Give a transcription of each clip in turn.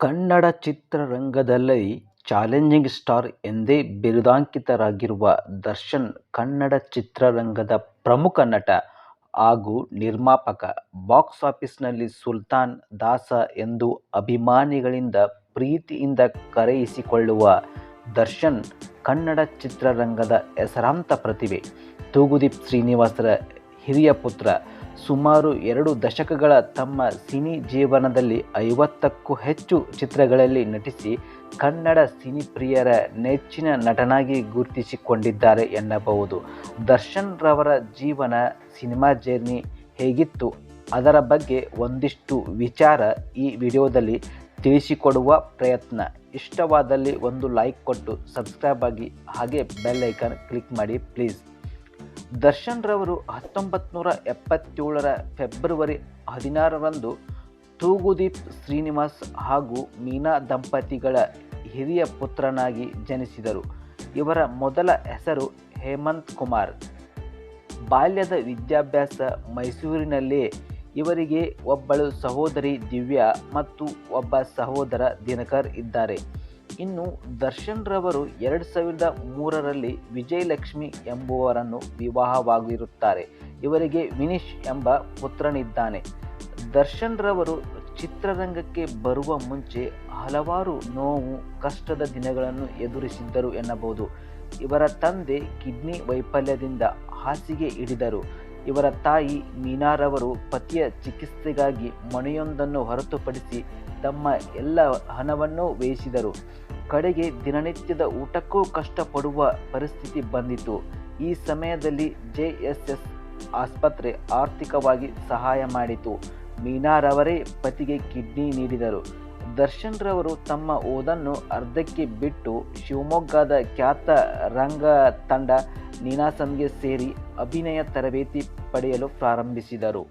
ಕನ್ನಡ ಚಿತ್ರರಂಗದಲ್ಲಿ challenging star ಎಂದೇ ಬಿರುದಾಂಕಿತರಾಗಿರುವ ದರ್ಶನ್ ಕನ್ನಡ ಚಿತ್ರರಂಗದ ಪ್ರಮುಖ ನಟ ಹಾಗೂ ನಿರ್ಮಾಪಕ. ಬಾಕ್ಸ್ ಆಫೀಸ್ನಲ್ಲಿ ಸುಲ್ತಾನ್ ದಾಸ ಎಂದು ಅಭಿಮಾನಿಗಳಿಂದ ಪ್ರೀತಿಯಿಂದ ಕರೆಯಿಸಿಕೊಳ್ಳುವ ದರ್ಶನ್ ಕನ್ನಡ ಚಿತ್ರರಂಗದ ಹೆಸರಾಂತ ಪ್ರತಿಭೆ. ತೂಗುದೀಪ್ ಶ್ರೀನಿವಾಸರ ಹಿರಿಯ ಪುತ್ರ. ಸುಮಾರು ಎರಡು ದಶಕಗಳ ತಮ್ಮ ಸಿನಿ ಜೀವನದಲ್ಲಿ ಐವತ್ತಕ್ಕೂ ಹೆಚ್ಚು ಚಿತ್ರಗಳಲ್ಲಿ ನಟಿಸಿ ಕನ್ನಡ ಸಿನಿ ಪ್ರಿಯರ ನೆಚ್ಚಿನ ನಟನಾಗಿ ಗುರುತಿಸಿಕೊಂಡಿದ್ದಾರೆ ಎನ್ನಬಹುದು. ದರ್ಶನ್ ರವರ ಜೀವನ, ಸಿನಿಮಾ ಜರ್ನಿ ಹೇಗಿತ್ತು ಅದರ ಬಗ್ಗೆ ಒಂದಿಷ್ಟು ವಿಚಾರ ಈ ವಿಡಿಯೋದಲ್ಲಿ ತಿಳಿಸಿಕೊಡುವ ಪ್ರಯತ್ನ. ಇಷ್ಟವಾದಲ್ಲಿ ಒಂದು ಲೈಕ್ ಕೊಟ್ಟು ಸಬ್ಸ್ಕ್ರೈಬ್ ಆಗಿ ಹಾಗೆ ಬೆಲ್ ಐಕಾನ್ ಕ್ಲಿಕ್ ಮಾಡಿ ಪ್ಲೀಸ್. ದರ್ಶನ್ ರವರು ಹತ್ತೊಂಬತ್ತುನೂರ ಎಪ್ಪತ್ತೇಳರ ಫೆಬ್ರವರಿ ಹದಿನಾರರಂದು ತೂಗುದೀಪ್ ಶ್ರೀನಿವಾಸ್ ಹಾಗೂ ಮೀನಾ ದಂಪತಿಗಳ ಹಿರಿಯ ಪುತ್ರನಾಗಿ ಜನಿಸಿದರು. ಇವರ ಮೊದಲ ಹೆಸರು ಹೇಮಂತ್ ಕುಮಾರ್. ಬಾಲ್ಯದ ವಿದ್ಯಾಭ್ಯಾಸ ಮೈಸೂರಿನಲ್ಲೇ. ಇವರಿಗೆ ಒಬ್ಬಳು ಸಹೋದರಿ ದಿವ್ಯಾ ಮತ್ತು ಒಬ್ಬ ಸಹೋದರ ದಿನಕರ್ ಇದ್ದಾರೆ. ಇನ್ನು ದರ್ಶನ್ ರವರು ಎರಡು ಸಾವಿರದ ಮೂರರಲ್ಲಿ ವಿಜಯಲಕ್ಷ್ಮಿ ಎಂಬುವರನ್ನು ವಿವಾಹವಾಗಿರುತ್ತಾರೆ. ಇವರಿಗೆ ವಿನೀಶ್ ಎಂಬ ಪುತ್ರನಿದ್ದಾನೆ. ದರ್ಶನ್ ರವರು ಚಿತ್ರರಂಗಕ್ಕೆ ಬರುವ ಮುಂಚೆ ಹಲವಾರು ನೋವು, ಕಷ್ಟದ ದಿನಗಳನ್ನು ಎದುರಿಸಿದ್ದರು ಎನ್ನಬಹುದು. ಇವರ ತಂದೆ ಕಿಡ್ನಿ ವೈಫಲ್ಯದಿಂದ ಹಾಸಿಗೆ ಹಿಡಿದರು. ಇವರ ತಾಯಿ ಮೀನಾರವರು ಪತಿಯ ಚಿಕಿತ್ಸೆಗಾಗಿ ಮನೆಯೊಂದನ್ನು ಹೊರತುಪಡಿಸಿ ತಮ್ಮ ಎಲ್ಲ ಹಣವನ್ನು ವ್ಯಯಿಸಿದರು. ಕಡೆಗೆ ದಿನನಿತ್ಯದ ಊಟಕ್ಕೂ ಕಷ್ಟಪಡುವ ಪರಿಸ್ಥಿತಿ ಬಂದಿತು. ಈ ಸಮಯದಲ್ಲಿ ಜೆಎಸ್ಎಸ್ ಆಸ್ಪತ್ರೆ ಆರ್ಥಿಕವಾಗಿ ಸಹಾಯ ಮಾಡಿತು. ಮೀನಾರವರೇ ಪತಿಗೆ ಕಿಡ್ನಿ ನೀಡಿದರು. ದರ್ಶನ್ ರವರು ತಮ್ಮ ಓದನ್ನು ಅರ್ಧಕ್ಕೆ ಬಿಟ್ಟು ಶಿವಮೊಗ್ಗದ ಖ್ಯಾತ ರಂಗ ತಂಡ ನೀನಾಸಂಗೆ ಸೇರಿ ಅಭಿನಯ ತರಬೇತಿ ಪಡೆಯಲು ಪ್ರಾರಂಭಿಸಿದರು.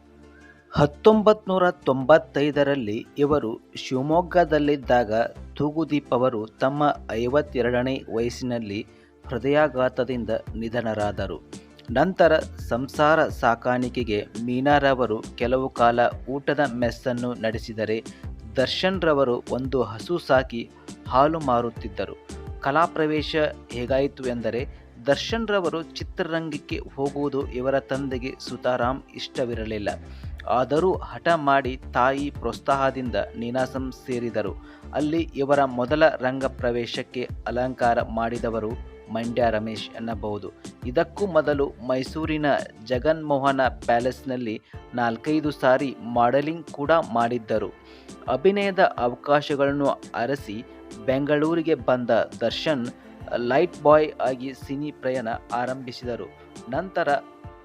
ಹತ್ತೊಂಬತ್ತುನೂರ ತೊಂಬತ್ತೈದರಲ್ಲಿ ಇವರು ಶಿವಮೊಗ್ಗದಲ್ಲಿದ್ದಾಗ ತೂಗುದೀಪ್ ಅವರು ತಮ್ಮ ಐವತ್ತೆರಡನೇ ವಯಸ್ಸಿನಲ್ಲಿ ಹೃದಯಾಘಾತದಿಂದ ನಿಧನರಾದರು. ನಂತರ ಸಂಸಾರ ಸಾಕಾಣಿಕೆಗೆ ಮೀನಾರವರು ಕೆಲವು ಕಾಲ ಊಟದ ಮೆಸ್ಸನ್ನು ನಡೆಸಿದರೆ, ದರ್ಶನ್ರವರು ಒಂದು ಹಸು ಸಾಕಿ ಹಾಲು ಮಾರುತ್ತಿದ್ದರು. ಕಲಾಪ್ರವೇಶ ಹೇಗಾಯಿತು ಎಂದರೆ, ದರ್ಶನ್ ರವರು ಚಿತ್ರರಂಗಕ್ಕೆ ಹೋಗುವುದು ಇವರ ತಂದೆಗೆ ಸುತಾರಾಮ್ ಇಷ್ಟವಿರಲಿಲ್ಲ. ಆದರೂ ಹಠ ಮಾಡಿ ತಾಯಿ ಪ್ರೋತ್ಸಾಹದಿಂದ ನೀನಾಸಂ ಸೇರಿದರು. ಅಲ್ಲಿ ಇವರ ಮೊದಲ ರಂಗ ಪ್ರವೇಶಕ್ಕೆ ಅಲಂಕಾರ ಮಾಡಿದವರು ಮಂಡ್ಯ ರಮೇಶ್ ಎನ್ನಬಹುದು. ಇದಕ್ಕೂ ಮೊದಲು ಮೈಸೂರಿನ ಜಗನ್ಮೋಹನ ಪ್ಯಾಲೇಸ್ನಲ್ಲಿ ನಾಲ್ಕೈದು ಸಾರಿ ಮಾಡೆಲಿಂಗ್ ಕೂಡ ಮಾಡಿದ್ದರು. ಅಭಿನಯದ ಅವಕಾಶಗಳನ್ನು ಅರಸಿ ಬೆಂಗಳೂರಿಗೆ ಬಂದ ದರ್ಶನ್ ಲೈಟ್ ಬಾಯ್ ಆಗಿ ಸಿನಿ ಪ್ರಯಾಣ ಆರಂಭಿಸಿದರು. ನಂತರ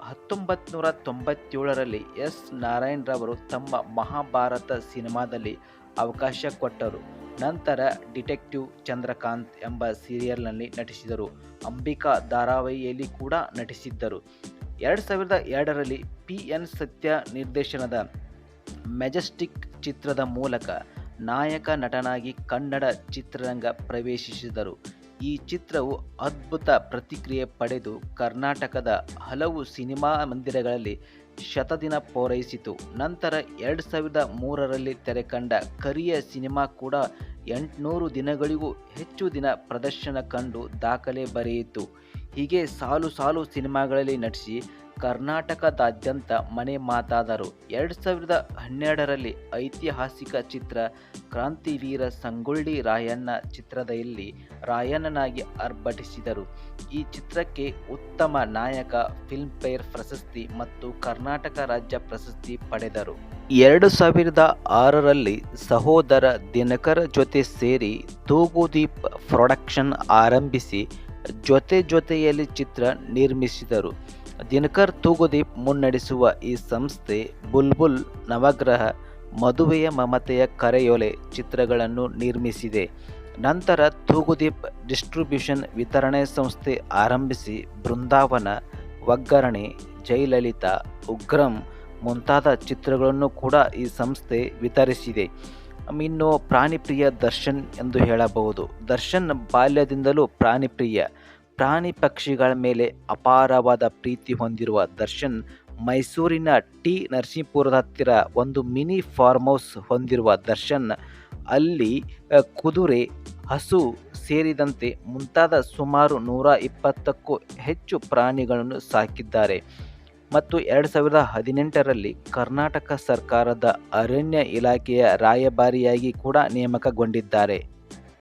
ಹತ್ತೊಂಬತ್ತುನೂರ ತೊಂಬತ್ತೇಳರಲ್ಲಿ ಎಸ್. ನಾರಾಯಣ್ ರವರು ತಮ್ಮ ಮಹಾಭಾರತ ಸಿನಿಮಾದಲ್ಲಿ ಅವಕಾಶ ಕೊಟ್ಟರು. ನಂತರ ಡಿಟೆಕ್ಟಿವ್ ಚಂದ್ರಕಾಂತ್ ಎಂಬ ಸೀರಿಯಲ್ನಲ್ಲಿ ನಟಿಸಿದರು. ಅಂಬಿಕಾ ಧಾರಾವಾಹಿಯಲ್ಲಿ ಕೂಡ ನಟಿಸಿದ್ದರು. ಎರಡು ಸಾವಿರದ ಎರಡರಲ್ಲಿ ಪಿ. ಎನ್. ಸತ್ಯ ನಿರ್ದೇಶನದ ಮೆಜೆಸ್ಟಿಕ್ ಚಿತ್ರದ ಮೂಲಕ ನಾಯಕ ನಟನಾಗಿ ಕನ್ನಡ ಚಿತ್ರರಂಗ ಪ್ರವೇಶಿಸಿದರು. ಈ ಚಿತ್ರವು ಅದ್ಭುತ ಪ್ರತಿಕ್ರಿಯೆ ಪಡೆದು ಕರ್ನಾಟಕದ ಹಲವು ಸಿನಿಮಾ ಮಂದಿರಗಳಲ್ಲಿ ಶತದಿನ ಪೂರೈಸಿತು. ನಂತರ ಎರಡು ಸಾವಿರದ ಮೂರರಲ್ಲಿ ತೆರೆಕಂಡ ಕರಿಯ ಸಿನಿಮಾ ಕೂಡ ಎಂಟುನೂರು ದಿನಗಳಿಗೂ ಹೆಚ್ಚು ದಿನ ಪ್ರದರ್ಶನ ಕಂಡು ದಾಖಲೆ ಬರೆಯಿತು. ಹೀಗೆ ಸಾಲು ಸಾಲು ಸಿನಿಮಾಗಳಲ್ಲಿ ನಟಿಸಿ ಕರ್ನಾಟಕದಾದ್ಯಂತ ಮನೆ ಮಾತಾದರು. ಎರಡು ಸಾವಿರದ ಹನ್ನೆರಡರಲ್ಲಿ ಐತಿಹಾಸಿಕ ಚಿತ್ರ ಕ್ರಾಂತಿವೀರ ಸಂಗೊಳ್ಳಿ ರಾಯಣ್ಣ ಚಿತ್ರದಲ್ಲಿ ರಾಯಣ್ಣನಾಗಿ ಅರ್ಭಟಿಸಿದರು. ಈ ಚಿತ್ರಕ್ಕೆ ಉತ್ತಮ ನಾಯಕ ಫಿಲ್ಮ್ಫೇರ್ ಪ್ರಶಸ್ತಿ ಮತ್ತು ಕರ್ನಾಟಕ ರಾಜ್ಯ ಪ್ರಶಸ್ತಿ ಪಡೆದರು. ಎರಡು ಸಾವಿರದ ಆರರಲ್ಲಿ ಸಹೋದರ ದಿನಕರ ಜೊತೆ ಸೇರಿ ತೂಗುದೀಪ್ ಪ್ರೊಡಕ್ಷನ್ ಆರಂಭಿಸಿ ಜೊತೆ ಜೊತೆಯಲ್ಲಿ ಚಿತ್ರ ನಿರ್ಮಿಸಿದರು. ದಿನಕರ್ ತೂಗುದೀಪ್ ಮುನ್ನಡೆಸುವ ಈ ಸಂಸ್ಥೆ ಬುಲ್ಬುಲ್, ನವಗ್ರಹ, ಮದುವೆಯ ಮಮತೆಯ ಕರೆಯೊಲೆ ಚಿತ್ರಗಳನ್ನು ನಿರ್ಮಿಸಿದೆ. ನಂತರ ತೂಗುದೀಪ್ ಡಿಸ್ಟ್ರಿಬ್ಯೂಷನ್ ವಿತರಣೆ ಸಂಸ್ಥೆ ಆರಂಭಿಸಿ ಬೃಂದಾವನ, ಒಗ್ಗರಣೆ, ಜಯಲಲಿತಾ, ಉಗ್ರಂ ಮುಂತಾದ ಚಿತ್ರಗಳನ್ನು ಕೂಡ ಈ ಸಂಸ್ಥೆ ವಿತರಿಸಿದೆ. ಇನ್ನು ಪ್ರಾಣಿಪ್ರಿಯ ದರ್ಶನ್ ಎಂದು ಹೇಳಬಹುದು. ದರ್ಶನ್ ಬಾಲ್ಯದಿಂದಲೂ ಪ್ರಾಣಿಪ್ರಿಯ. ಪ್ರಾಣಿ ಪಕ್ಷಿಗಳ ಮೇಲೆ ಅಪಾರವಾದ ಪ್ರೀತಿ ಹೊಂದಿರುವ ದರ್ಶನ್ ಮೈಸೂರಿನ ಟಿ. ನರಸಿಂಹಪುರದ ಹತ್ತಿರ ಒಂದು ಮಿನಿ ಫಾರ್ಮ್ ಹೌಸ್ ಹೊಂದಿರುವ ದರ್ಶನ್, ಅಲ್ಲಿ ಕುದುರೆ, ಹಸು ಸೇರಿದಂತೆ ಮುಂತಾದ ಸುಮಾರು ನೂರ ಇಪ್ಪತ್ತಕ್ಕೂ ಹೆಚ್ಚು ಪ್ರಾಣಿಗಳನ್ನು ಸಾಕಿದ್ದಾರೆ ಮತ್ತು ಎರಡು ಸಾವಿರದ ಹದಿನೆಂಟರಲ್ಲಿ ಕರ್ನಾಟಕ ಸರ್ಕಾರದ ಅರಣ್ಯ ಇಲಾಖೆಯ ರಾಯಭಾರಿಯಾಗಿ ಕೂಡ ನೇಮಕಗೊಂಡಿದ್ದಾರೆ